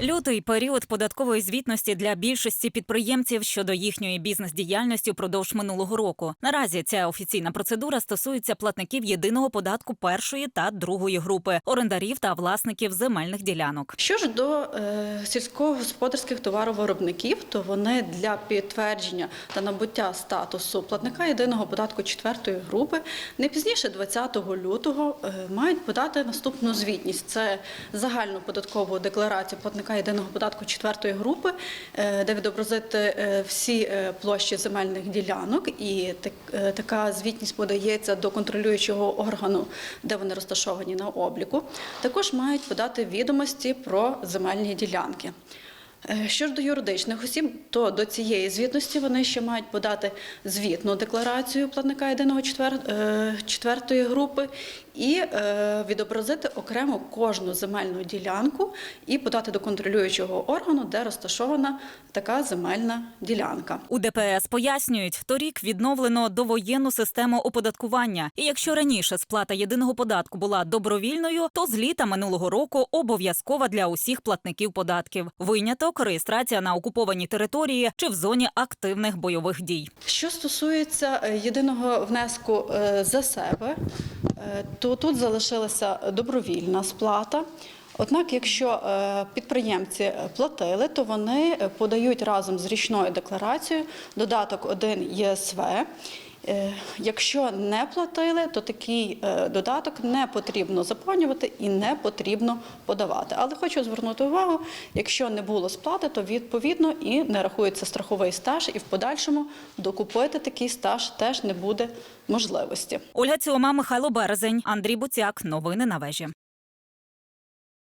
Лютий період податкової звітності для більшості підприємців щодо їхньої бізнес-діяльності впродовж минулого року. Наразі ця офіційна процедура стосується платників єдиного податку першої та другої групи, орендарів та власників земельних ділянок. Що ж до е, сільськогосподарських товаровиробників, то вони для підтвердження та набуття статусу платника єдиного податку четвертої групи не пізніше 20 лютого е, мають подати наступну звітність. Це загальну податкову декларацію платника єдиного податку четвертої групи, е, де відобразити е, всі е, площі земельних ділянок, і така звітність подається до контролюючого органу, де вони розташовані на обліку. Також мають подати відомості про земельні ділянки. Е, Що ж до юридичних осіб, то до цієї звітності вони ще мають подати звітну декларацію платника єдиного е, четвертої групи і е, відобразити окремо кожну земельну ділянку і подати до контролюючого органу, де розташована така земельна ділянка. У ДПС пояснюють, торік відновлено довоєнну систему оподаткування. І якщо раніше сплата єдиного податку була добровільною, то з літа минулого року обов'язкова для усіх платників податків. Виняток реєстрація на окупованій території чи в зоні активних бойових дій. Що стосується е, єдиного внеску е, за себе, е, то тут залишилася добровільна сплата. Однак, якщо е, підприємці платили, то вони е, подають разом з річною декларацією додаток 1 ЄСВ. Е, Якщо не платили, то такий е, додаток не потрібно заповнювати і не потрібно подавати. Але хочу звернути увагу, якщо не було сплати, то відповідно і не рахується страховий стаж, і в подальшому докупити такий стаж теж не буде можливості. Ольга Цілома, Михайло Березень, Андрій Буцяк. Новини на вежі.